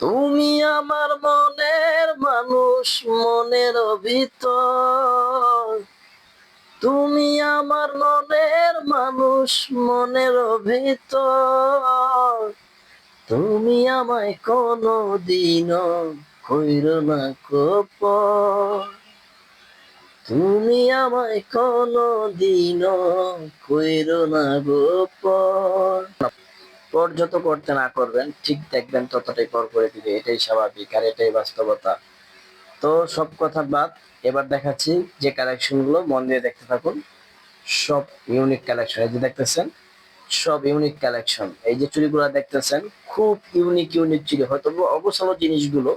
তুমি আমার মনের মানুষ, মনের ভিতর। তুমি আমার মনের মানুষ, মনের ভিতর। তুমি আমায় কোনো দিনও কইর না কপর। তুমি আমায় কোনো দিনও কইর না গোপর। পর যত করতে না করবেন, ঠিক দেখবেন ততটাই পর করে দিবে। এটাই স্বাভাবিক, আর এটাই বাস্তবতা। তো সব কথা বাদ, এবার দেখাচ্ছি যে কালেকশনগুলো মন দিয়ে দেখতে থাকুন। সব ইউনিক কালেকশন এই যে দেখতেছেন, সব ইউনিক কালেকশন এই যে চুড়িগুলো দেখতেছেন, খুব ইউনিক ইউনিক চুরি হয়তো অবসর জিনিসগুলো,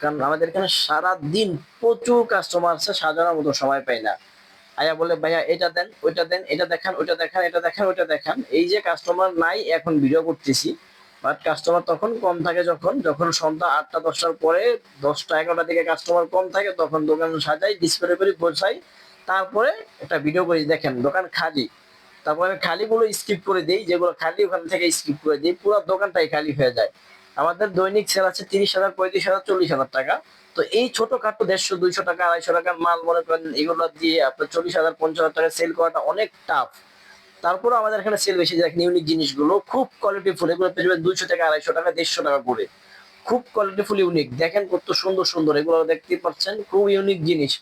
কারণ আমাদের এখানে সারা দিন প্রচুর কাস্টমার আছে সাজানোর মতো সময় পাই না। আয়া বলে, ভাইয়া, এটা দেন, ওইটা দেন, এটা দেখান, ওইটা দেখান, এটা দেখান, ওইটা দেখান। এই যে কাস্টমার নাই, এখন ভিডিও করতেছি। বাট কাস্টমার তখন কম থাকে যখন যখন সন্ধ্যা আটটা, দশটার পরে দশটা, এগারোটার দিকে কাস্টমার কম থাকে, তখন দোকান সাজাই ডিসপ্লে করে বসাই তারপরে একটা ভিডিও করি, দেখেন, দোকান খালি। তারপরে আমি খালিগুলো স্কিপ করে দিই, যেগুলো খালি, ওখান থেকে স্কিপ করে দিই। পুরো দোকানটাই খালি হয়ে যায়। আমাদের দৈনিক সেল আছে তিরিশ হাজার, পঁয়ত্রিশ হাজার, চল্লিশ হাজার টাকা। তো এই ছোটখাটো দেড়শো, দুইশো টাকা, আড়াইশো টাকার মাল মনে করেন এগুলো দিয়ে আপনার চল্লিশ হাজার, পঞ্চাশ হাজার টাকা সেল করাটা অনেক টাফ তারপরে আমাদের এখানে সেল বেশি দেখেন ইউনিক জিনিসগুলো খুব কোয়ালিটি ফুল এগুলো পেয়ে যাবেন দুইশো টাকা আড়াইশো টাকা, দেড়শো টাকা করে। খুব কোয়ালিটি ফুল ইউনিক দেখেন কত সুন্দর সুন্দর। এগুলো দেখতে পাচ্ছেন, খুব ইউনিক জিনিস।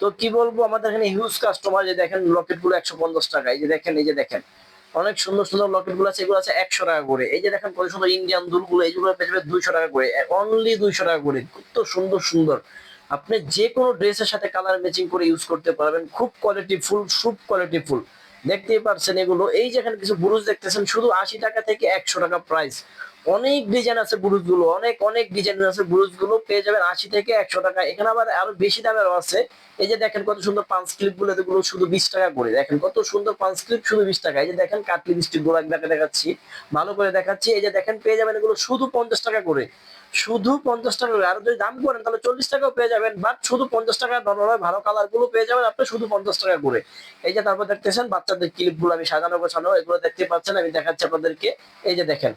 তো কি বলব, আমাদের এখানে হিউজ কাস্টমার যে দেখেন লকেটগুলো একশো পঞ্চাশ টাকা, এই যে দেখেন, এই যে দেখেন। অনেক সুন্দর সুন্দর লকেটগুলো আছে, এগুলো আছে একশো টাকা করে। এই যে দেখেন কত সুন্দর ইন্ডিয়ান দুলগুলো এইগুলো পেয়ে দুইশো টাকা করে। অনলি দুইশো টাকা করে। কত সুন্দর সুন্দর। আপনি যে কোনো ড্রেসের সাথে কালার ম্যাচিং করে ইউজ করতে পারবেন। খুব কোয়ালিটি ফুল খুব কোয়ালিটি ফুল দেখতেই পারছেন এগুলো। এই যেখানে কিছু বুরুজ দেখতেছেন, শুধু আশি টাকা থেকে একশো টাকা প্রাইস অনেক ডিজাইন আছে বুরুজগুলো অনেক অনেক ডিজাইন আছে বুরুজগুলো পেয়ে যাবেন আশি থেকে একশো টাকা। এখানে আবার আরও বেশি দামেরও আছে। এই যে দেখেন কত সুন্দর পাঁচ ক্লিপগুলো, এগুলো শুধু বিশ টাকা করে। দেখেন কত সুন্দর পাঁচ ক্লিপ শুধু বিশ টাকা। এই যে দেখেন কাটলি স্টিকগুলো একবারে দেখাচ্ছি, ভালো করে দেখাচ্ছি। এই যে দেখেন, পেয়ে যাবেন এগুলো শুধু পঞ্চাশ টাকা করে। শুধু পঞ্চাশ টাকা আর যদি দাম করেন, তাহলে চল্লিশ টাকাও পেয়ে যাবেন বাট শুধু পঞ্চাশ টাকা নরমাল ভালো কালারগুলো পেয়ে যাবেন আপনি শুধু পঞ্চাশ টাকা করে। এই যে তারপর দেখতেছেন, বাচ্চাদের ক্লিপগুলো আমি সাজানো গোছানো, এগুলো দেখতে পাচ্ছেন, আমি দেখাচ্ছি আপনাদেরকে। এই যে দেখেন,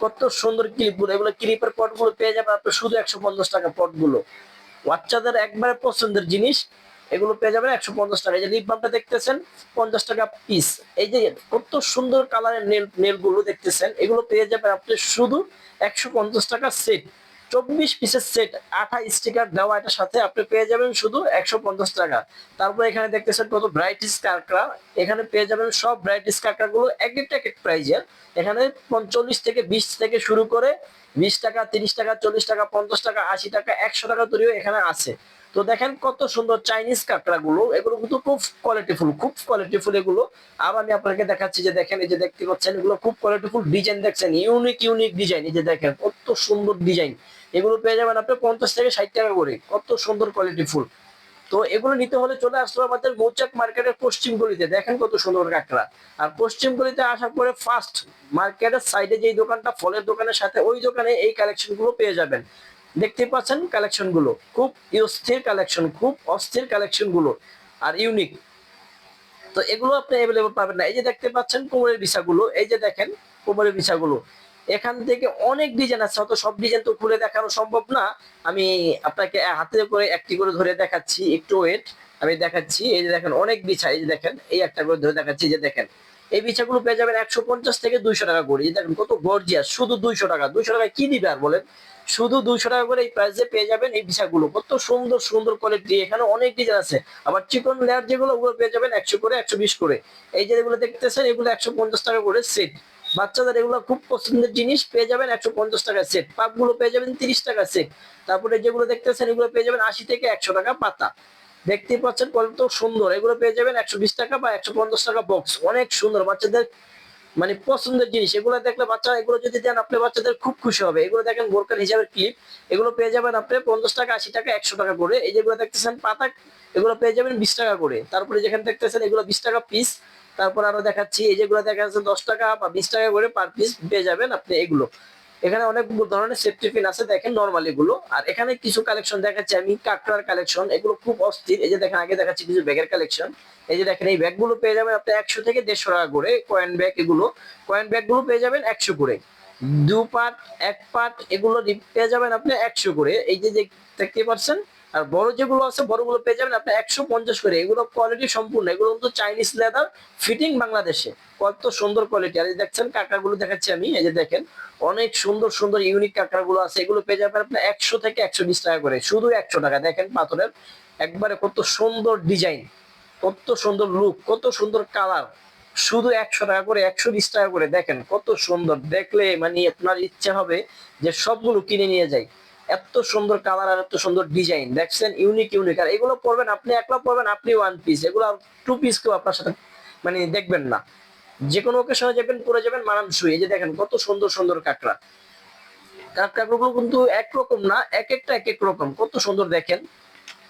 কত সুন্দর ক্লিপগুলো, এগুলো ক্লিপের পটগুলো পেয়ে যাবেন আপনি শুধু একশো পঞ্চাশ টাকা পটগুলো। বাচ্চাদের একবারে পছন্দের জিনিস এগুলো পেয়ে যাবেন একশো পঞ্চাশ টাকা। এই যে লিপ বামটা দেখতেছেন, পঞ্চাশ টাকা পিস এই যে কত সুন্দর কালারের নেল নেলগুলো দেখতেছেন, এগুলো পেয়ে যাবেন আপনি শুধু একশো পঞ্চাশ টাকা সেট চব্বিশ পিসের সেট আঠা স্টিকার দেওয়া এটার সাথে আপনি পেয়ে যাবেন শুধু একশো পঞ্চাশ টাকা। তারপর এখানে দেখতেছেন কত ব্রাইটিস কারকরা এখানে পেয়ে যাবেন সব ব্রাইটিস কারকরা গুলো এক একটা এক এক প্রাইজের এখানে পঞ্চল্লিশ থেকে বিশ থেকে শুরু করে বিশ টাকা, তিরিশ টাকা, চল্লিশ টাকা, পঞ্চাশ টাকা, আশি টাকা, একশো টাকা তৈরিও এখানে আছে। তো দেখেন কত সুন্দর চাইনিজ কাঁকড়া গুলো এগুলো কিন্তু খুব কোয়ালিটিফুল খুব কোয়ালিটিফুল এগুলো। আর আমি আপনাকে দেখাচ্ছি যে দেখেন, এই যে দেখতে পাচ্ছেন, এগুলো খুব কোয়ালিটিফুল ডিজাইন দেখছেন ইউনিক ইউনিক ডিজাইন এই যে দেখেন, কত সুন্দর ডিজাইন এগুলো পেয়ে যাবেন আপনি পঞ্চাশ থেকে ষাট টাকা করে, কত সুন্দর কোয়ালিটিফুল তো এগুলো নিতে হলে চলে আসলো আমাদের মৌচাক মার্কেটের পশ্চিম গলিতে। দেখেন কত সুন্দর কাঁকড়া। আর পশ্চিম গলিতে আসার পরে ফার্স্ট মার্কেটের সাইডে যেই দোকানটা, ফলের দোকানের সাথে ওই দোকানে এই কালেকশনগুলো পেয়ে যাবেন। দেখতে পাচ্ছেন কালেকশনগুলো খুব অস্থির কালেকশন, খুব অস্থির কালেকশনগুলো আর ইউনিক তো এগুলো আপনি অ্যাভেলেবল পাবেন না। এই যে দেখতে পাচ্ছেন কোমরের বিছাগুলো, এই যে দেখেন কোমরের বিছাগুলো। এখান থেকে অনেক ডিজাইন আছে হয়তো সব ডিজাইন তো খুলে দেখানো সম্ভব না। আমি আপনাকে হাতে করে একটি করে ধরে দেখাচ্ছি, একটু ওয়েট আমি দেখাচ্ছি। এই যে দেখেন অনেক বিছা, এই যে দেখেন, এই একটা করে ধরে দেখাচ্ছি যে দেখেন। এই বিছাগুলো পেয়ে যাবেন একশো পঞ্চাশ থেকে দুইশো টাকা করে। দেখেন কত গর্জিয়াস শুধু দুইশো টাকা। দুইশো টাকা কি দিবে আর বলেন? শুধু দুইশো টাকা করে এই প্রাইসে পেয়ে যাবেন এই বিছাগুলো কত সুন্দর সুন্দর কোয়ালিটি এখানে অনেক ডিজাইন আছে। আবার চিকন লেয়ার যেগুলো, ওগুলো পেয়ে যাবেন একশো করে, একশো বিশ করে। এই যে এগুলো দেখতেছেন, এগুলো একশো পঞ্চাশ টাকা করে সেট বাচ্চাদের এগুলো খুব পছন্দের জিনিস, পেয়ে যাবেন একশো পঞ্চাশ টাকা সেট পাপগুলো পেয়ে যাবেন তিরিশ টাকা সেট তারপরে যেগুলো দেখতেছেন, এগুলো পেয়ে যাবেন আশি থেকে একশো টাকা পাতা। দেখতে পাচ্ছেন কত সুন্দর। এগুলো পেয়ে যাবেন একশো বিশ টাকা বা একশো পঞ্চাশ টাকা বক্স অনেক সুন্দর। বাচ্চাদের মানে পছন্দের জিনিস। এগুলো দেখলে বাচ্চা এগুলো যদি দেন, আপনি বাচ্চাদের খুব খুশি হবে। এগুলো দেখেন বোরকার হিসাবে ক্লিপ এগুলো পেয়ে যাবেন আপনি পঞ্চাশ টাকা, আশি টাকা, একশো টাকা করে। এই যেগুলো দেখতেছেন পাতা এগুলো পেয়ে যাবেন বিশ টাকা করে। তারপরে যেখানে দেখতেছেন এগুলো বিশ টাকা পিস তারপর আরও দেখাচ্ছি, এই যেগুলো দেখা যাচ্ছে দশ টাকা বা বিশ টাকা করে পার পিস পেয়ে যাবেন আপনি এগুলো। এখানে অনেক ধরনের সেফটি পিন আছে, দেখেন নর্মাল এগুলো। আর এখানে কিছু কালেকশন দেখাচ্ছি আমি, কাকড়ার কালেকশন এগুলো খুব অস্থির। এই যে দেখেন, আগে দেখাচ্ছি কিছু ব্যাগের কালেকশন এই যে দেখেন, এই ব্যাগগুলো পেয়ে যাবেন আপনি একশো থেকে দেড়শো টাকা করে কয়েন ব্যাগ এগুলো। কয়েন ব্যাগগুলো পেয়ে যাবেন একশো করে। দু পাট এক পাট এগুলো পেয়ে যাবেন আপনি একশো করে। এই যে দেখতে পাচ্ছেন আর বড় যেগুলো আছে, বড়গুলো পেয়ে যাবেন আপনি একশো পঞ্চাশ করে। এগুলো কোয়ালিটি সম্পূর্ণ, এগুলো কিন্তু চাইনিজ লেদার ফিটিং বাংলাদেশে। কত সুন্দর কোয়ালিটি আর এই দেখছেন কাঁকড়াগুলো দেখাচ্ছি আমি, এই যে দেখেন, অনেক সুন্দর সুন্দর ইউনিক কাঁকড়াগুলো আছে। এগুলো পেয়ে যাবেন আপনি একশো থেকে একশো বিশ টাকা করে। শুধু একশো টাকা। দেখেন পাথরের একবারে কত সুন্দর ডিজাইন কত সুন্দর লুক কত সুন্দর কালার শুধু একশো টাকা করে, একশো বিশ টাকা করে। দেখেন কত সুন্দর। দেখলে মানে আপনার ইচ্ছা হবে যে সবগুলো কিনে নিয়ে যাই। এত সুন্দর কালার আর এত সুন্দর ডিজাইন দেখছেন? ইউনিক ইউনিক আর এগুলো পরবেন, আপনি একলা পরবেন, আপনি ওয়ান পিস এগুলো টু পিস কেউ আপনার সাথে মানে দেখবেন না। যে কোনো ওকেশনে যাবেন, পরে যাবেন, মানানসই। এই যে দেখেন, কত সুন্দর সুন্দর কাঁকড়া। কাঁকড়াগুলো কিন্তু একরকম না, এক একটা এক এক রকম। কত সুন্দর দেখেন।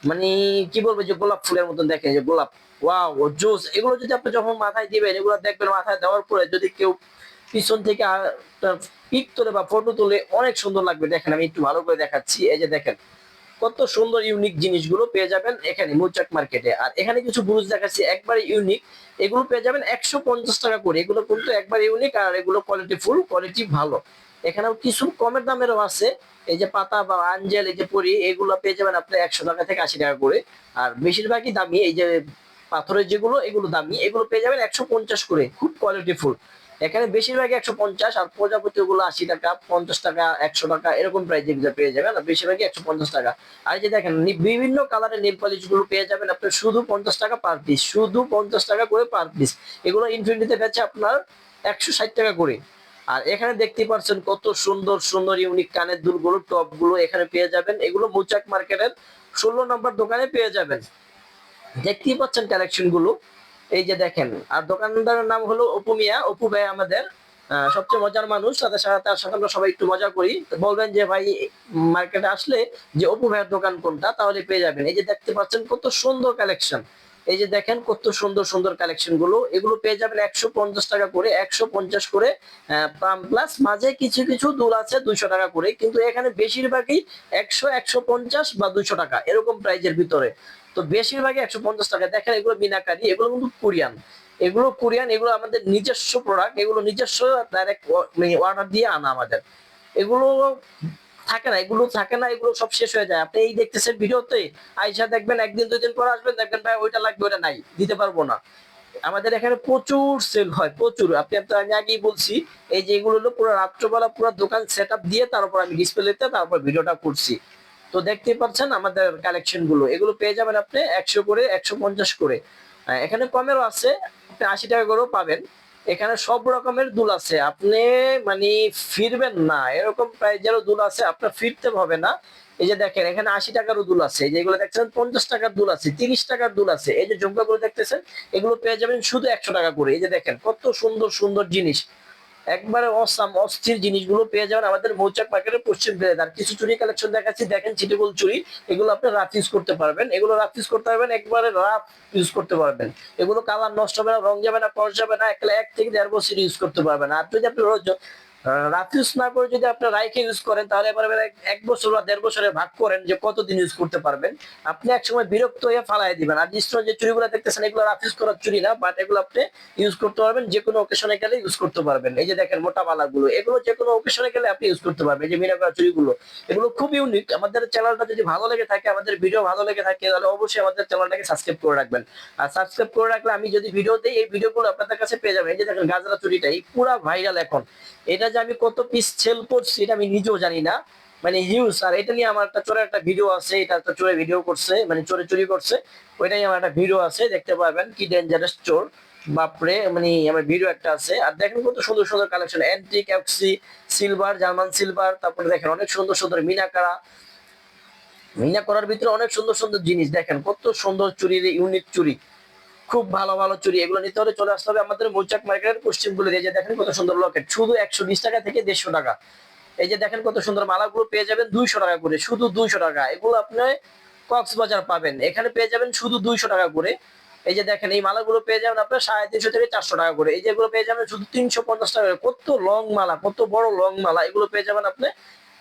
মানে কি বলব, যে গোলাপ ফুলের মতন দেখেন, যে গোলাপ। ওয়াও জোস। এগুলো যদি আপনি যখন মাথায় দিবেন, এগুলো দেখবেন মাথায় দেওয়ার পরে যদি কেউ পিছন থেকে পিক তোলে বা ফটো তোলে অনেক সুন্দর লাগবে। দেখেন, আমি একটু ভালো করে দেখাচ্ছি। এই যে দেখেন, কত সুন্দর ইউনিক জিনিসগুলো পেয়ে যাবেন এখানে মুচাক মার্কেটে আর এখানে কিছু বুরুজ দেখাচ্ছি, একবারে ইউনিক এগুলো পেয়ে যাবেন একশো পঞ্চাশ টাকা করে। এগুলো কিন্তু একবার ইউনিক আর এগুলো কোয়ালিটি ফুল কোয়ালিটি ভালো। এখানেও কিছু কমের দামেরও আছে। এই যে পাতা বা আঞ্জেল এই যে পরি, এগুলো পেয়ে যাবেন আপনি একশো টাকা থেকে আশি টাকা করে। আর বেশিরভাগই দামি, এই যে পাথরের যেগুলো, এগুলো দামি। এগুলো পেয়ে যাবেন একশো পঞ্চাশ করে। খুব কোয়ালিটি ফুল এখানে বেশিরভাগই একশো পঞ্চাশ আর প্রজাপতি গুলো আশি টাকা, পঞ্চাশ টাকা, একশো টাকা, এরকম প্রাইজে পেয়ে যাবেন। বেশিরভাগই একশো পঞ্চাশ টাকা। আর যে দেখেন বিভিন্ন কালারের নীল পালিশগুলো পেয়ে যাবেন আপনি। শুধু পঞ্চাশ টাকা পার পিস শুধু পঞ্চাশ টাকা করে পার পিস এগুলো ইনফিনিটিতে বেচে আপনার একশো ষাট টাকা করে। আর এখানে দেখতে পাচ্ছেন কত সুন্দর সুন্দর ইউনিক কানের দুলগুলো টপগুলো এখানে পেয়ে যাবেন। এগুলো মুচাক মার্কেটের ষোলো নম্বর দোকানে পেয়ে যাবেন। দেখতেই পাচ্ছেন কালেকশনগুলো। এই যে দেখেন, আর দোকানদারের নাম হলো অপু মিয়া। অপু ভাই আমাদের সবচেয়ে মজার মানুষ। তাদের সাথে তার সাথে আমরা সবাই একটু মজা করি। বলবেন যে, ভাই, মার্কেটে আসলে যে অপু ভাইয়ের দোকান কোনটা, তাহলে পেয়ে যাবেন। এই যে দেখতে পাচ্ছেন কত সুন্দর কালেকশন। এই যে দেখেন কত সুন্দর সুন্দর কালেকশনগুলো এগুলো পেয়ে যাবেন একশো পঞ্চাশ টাকা করে, একশো পঞ্চাশ করে প্লাস। মাঝে কিছু কিছু দুল আছে দুইশো টাকা করে, কিন্তু এখানে বেশিরভাগই একশো একশো পঞ্চাশ বা দুইশো টাকা, এরকম প্রাইজের ভিতরে। তো বেশিরভাগই একশো পঞ্চাশ টাকা দেখেন, এগুলো মিনাকারি এগুলো কিন্তু কোরিয়ান। এগুলো কোরিয়ান, এগুলো আমাদের নিজস্ব প্রোডাক্ট এগুলো নিজস্ব ডাইরেক্ট অর্ডার দিয়ে আনা আমাদের। এগুলো থাকে না, এগুলো থাকে না, এগুলো সব শেষ হয়ে যায়। আপনি এই দেখতেছেন ভিডিওতে, আইসা দেখবেন, একদিন দুই দিন পর আসবেন, দেখবেন, ভাই, ওইটা লাগবে ওটা নাই, দিতে পারব না। আমাদের এখানে প্রচুর সেল হয়, প্রচুর। আপনি আমি আগেই বলছি, এই যে এগুলো পুরো রাত্রবেলা পুরো দোকান সেট দিয়ে তারপর আমি ডিসপ্লেতে তারপর ভিডিওটা করছি। তো দেখতেই পাচ্ছেন আমাদের কালেকশনগুলো। এগুলো পেয়ে যাবেন আপনি একশো করে, একশো পঞ্চাশ করে। এখানে কমেরও আছে, আপনি আশি টাকা করেও পাবেন। এখানে সব রকমের দুল আছে। আপনি মানে ফিরবেন না। এরকম প্রাইজেরও দুল আছে, আপনার ফিরতে হবে না। এই যে দেখেন, এখানে আশি টাকারও দুল আছে। যেগুলো দেখছেন, পঞ্চাশ টাকার দুল আছে, তিরিশ টাকার দুল আছে। এই যে ঝুমকাগুলো দেখতেছেন, এগুলো পেয়ে যাবেন শুধু একশো টাকা করে। এই যে দেখেন, কত সুন্দর সুন্দর জিনিস। একবারে অসাম, অস্থির জিনিসগুলো পেয়ে যাবেন আমাদের মৌচাক মার্কেটের পশ্চিম ফেলে আর কিছু চুরি কালেকশন দেখাচ্ছি। দেখেন চিটিগুল চুরি, এগুলো আপনি রাত ইউজ করতে পারবেন। এগুলো রাত ইউজ করতে পারবেন, একবারে রাফ ইউজ করতে পারবেন। এগুলো কালার নষ্ট হবে না, রং যাবে না কস যাবে না এক থেকে দেড় বছর ইউজ করতে পারবেন। আর যদি আপনি না করে যদি আপনি রাইকে ইউজ করেন, তাহলে এবার এক- এক বছর বা দেড় বছরে ভাগ করেন যে কতদিন ইউজ করতে পারবেন। আপনি একসময় বিরক্ত হয়ে ফালাই দিবেন। আর নিশ্চয় যে চুরিগুলো দেখতেছেন, এগুলো রাফ ইউজ করার চুরি না বাট এগুলো আপনি ইউজ করতে পারবেন যে কোনো ওকেশনে গেলে ইউজ করতে পারবেন। এই যে দেখেন মোটা মালাগুলো, এগুলো যে কোনো ওকেশনে গেলে আপনি ইউজ করতে পারবেন। এই যে মিনা করা চুরিগুলো, এগুলো খুব ইউনিক আমাদের চ্যানেলটা যদি ভালো লেগে থাকে, আমাদের ভিডিও ভালো লেগে থাকে, তাহলে অবশ্যই আমাদের চ্যানেলটাকে সাবস্ক্রাইব করে রাখবেন। আর সাবস্ক্রাইব করে রাখলে আমি যদি ভিডিও দিই, এই ভিডিওগুলো আপনাদের কাছে পেয়ে যাবেন। এই যে দেখেন গাজরা চুরিটা, এই পুরা ভাইরাল এখন। এটা যে আমি কত পিস সেল করছি এটা আমি নিজেও জানি না। মানে হিউজ আর এটা নিয়ে আমার একটা চোরের একটা ভিডিও আছে, এটা একটা চোরে ভিডিও করছে মানে চোরে চুরি করছে। ওইটাই আমার একটা ভিডিও আছে, দেখতে পাবেন কি ডেঞ্জারাস চোর। বাপরে মানে আমার ভিডিও একটা আছে। আর দেখেন কত সুন্দর সুন্দর collection antique oxy silver German silver তারপরে দেখেন অনেক সুন্দর সুন্দর মিনাকারা। মিনা করার ভিতরে অনেক সুন্দর সুন্দর জিনিস, দেখেন কত সুন্দর চুরির ইউনিক চুরি। খুব ভালো ভালো চুরি। এগুলো নিতে হলে চলে আসতে হবে আমাদের মৌচাক মার্কেটের পশ্চিমগুলো এই যে দেখেন কত সুন্দর লকেট। শুধু একশো বিশ টাকা থেকে দেড়শো টাকা। এই যে দেখেন কত সুন্দর মালাগুলো পেয়ে যাবেন দুইশো টাকা করে। শুধু দুইশো টাকা। এগুলো আপনি কক্সবাজার পাবেন। এখানে পেয়ে যাবেন শুধু দুইশো টাকা করে। এই যে দেখেন এই মালাগুলো পেয়ে যাবেন আপনার সাড়ে তিনশো থেকে চারশো টাকা করে। এই যেগুলো পেয়ে যাবেন শুধু তিনশো পঞ্চাশ টাকা করে। কত লং মালা, কত বড় লং মালা, এগুলো পেয়ে যাবেন আপনি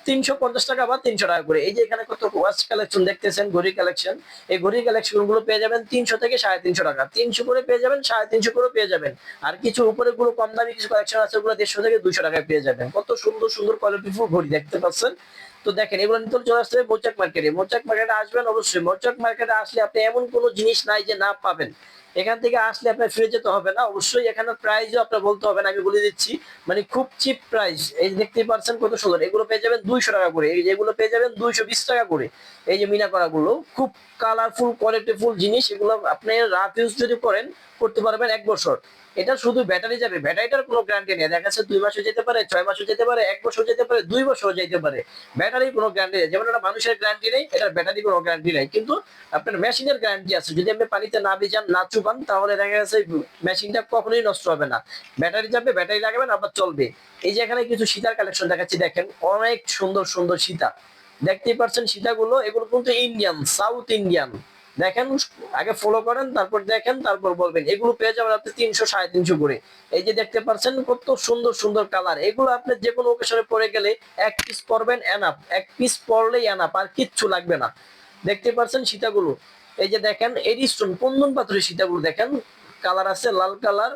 তিনশো পঞ্চাশ টাকা বা তিনশো টাকা করে। এই যে এখানে কত ওয়াচ কালেকশন দেখতেছেন, ঘড়ি কালেকশন এই ঘড়ি কালেকশনগুলো পেয়ে যাবেন তিনশো থেকে সাড়ে তিনশো টাকা। তিনশো করে পেয়ে যাবেন, সাড়ে তিনশো করে পেয়ে যাবেন। আর কিছু উপরে গুলো কম দামি কিছু কালেকশন আছে, ওগুলো দেড়শো থেকে দুশো টাকায় পেয়ে যাবেন। কত সুন্দর সুন্দর কোয়ালিটিফুল ঘড়ি দেখতে পাচ্ছেন। তো দেখেন, এগুলো নিতে চলে হবে মোচাক মার্কেটে। মোচাক মার্কেটে আসবেন অবশ্যই। মোচাক মার্কেটে আসলে আপনি এমন কোনো জিনিস নাই যে না পাবেন। এখান থেকে আসলে আপনার ফিরে যেতে হবে না। অবশ্যই এখানে প্রাইসও আপনার বলতে হবে না, আমি বলে দিচ্ছি। মানে খুব চিপ প্রাইস এই দেখতে পাচ্ছেন কত সুন্দর। এগুলো পেয়ে যাবেন দুইশো টাকা করে। এই যেগুলো পেয়ে যাবেন দুইশো বিশ টাকা করে। এই যে মিনা করা গুলো খুব কালারফুল কোয়ালিটিফুল জিনিস। এগুলো আপনি রাফ ইউজ যদি করেন, করতে পারবেন এক বছর। এটা শুধু ব্যাটারি যাবে। ব্যাটারিটার কোনো গ্যারান্টি নেই। দেখা যাচ্ছে দুই মাসও যেতে পারে, ছয় মাসও যেতে পারে, এক বছর যেতে পারে, দুই বছর যেতে পারে। ব্যাটারির কোনো গ্যারান্টি নেই। যেমন একটা মানুষের গ্যারান্টি নেই, এটার ব্যাটারি কোনো গ্যারান্টি নেই। কিন্তু আপনার মেশিনের গ্যারান্টি আছে। যদি আপনি পানিতে না ভিজান, না চুপান তাহলে দেখা যাচ্ছে মেশিনটা কখনোই নষ্ট হবে না। ব্যাটারি যাবে ব্যাটারি লাগাবেন, আবার চলবে। এই যে এখানে কিছু সীতার কালেকশন দেখাচ্ছি, দেখেন, অনেক সুন্দর সুন্দর সীতা। দেখতেই পাচ্ছেন সীতাগুলো, এগুলো কিন্তু ইন্ডিয়ান সাউথ ইন্ডিয়ান দেখেন, আগে ফলো করেন, তারপর দেখেন, তারপর বলবেন। এগুলো পেয়ে যাবেন আপনি তিনশো, সাড়ে তিনশো করে। এই যে দেখতে পাচ্ছেন, কত সুন্দর সুন্দর কালার এগুলো আপনি যে কোনো ওকেশনে পরে গেলে এক পিস পরবেন এনাপ এক পিস পরলেই এনাপ আর কিচ্ছু লাগবে না। দেখতে পাচ্ছেন সীতাগুলো। এই যে দেখেন এডিস্টোন কুন্দন পাথরের সীতাগুলো দেখেন? কালার আছে লাল colour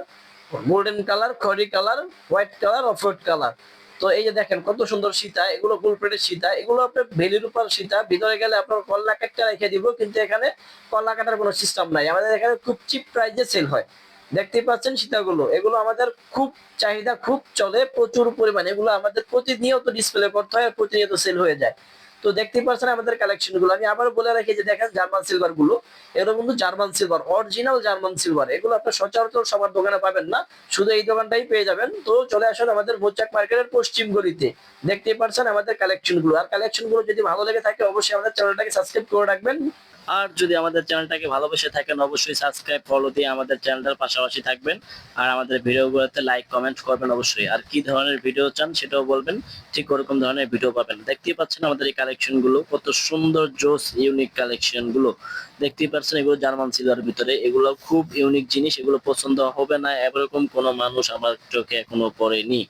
golden colour খয়রি colour white colour off white colour তো এই যে দেখেন কত সুন্দর সীতা, এগুলো গুলপ্লেটের সীতা, এগুলো আপনার ভেলির উপর সীতা, ভিতরে গেলে আপনার কল্লা কাটটা রেখে দিব, কিন্তু এখানে কল্লা কাটার কোনো সিস্টেম নাই। আমাদের এখানে খুব চিপ প্রাইসে সেল হয়। দেখতেই পাচ্ছেন সীতাগুলো? এগুলো আমাদের খুব চাহিদা খুব চলে, প্রচুর পরিমাণে। এগুলো আমাদের প্রতিনিয়ত ডিসপ্লে করতে হয় প্রতিনিয়ত সেল হয়ে যায়। তো দেখতে পাচ্ছেন আমাদের কালেকশনগুলো। আমি আবার বলে রাখি যে দেখেন জার্মান সিলভারগুলো। এগুলো কিন্তু German silver original German silver এগুলো আপনার সচরাচর সবার দোকানে পাবেন না। শুধু এই দোকানটাই পেয়ে যাবেন। তো চলে আসুন আমাদের বোচাক মার্কেটের পশ্চিম গলিতে। দেখতে পাচ্ছেন আমাদের কালেকশনগুলো। আর কালেকশনগুলো যদি ভালো লেগে থাকে, অবশ্যই আমাদের চ্যানেলটাকে সাবস্ক্রাইব করে রাখবেন। আর যদি আমাদের চ্যানেলটাকে ভালোবেসে থাকেন, অবশ্যই সাবস্ক্রাইব ফলো দিয়ে আমাদের চ্যানেলটার পাশাপাশি থাকবেন। আর আমাদের ভিডিওগুলোতে লাইক কমেন্ট করবেন অবশ্যই। আর কি ধরনের ভিডিও চান সেটাও বলবেন, ঠিক ওরকম ধরনের ভিডিও পাবেন। দেখতেই পাচ্ছেন আমাদের এই কালেকশনগুলো কত সুন্দর, জোস ইউনিক কালেকশনগুলো দেখতেই পাচ্ছেন এগুলো জার্মান সিলভার ভিতরে। এগুলো খুব ইউনিক জিনিস, এগুলো পছন্দ হবে না, এরকম কোনো মানুষ আমার চোখে এখনও পড়েনি।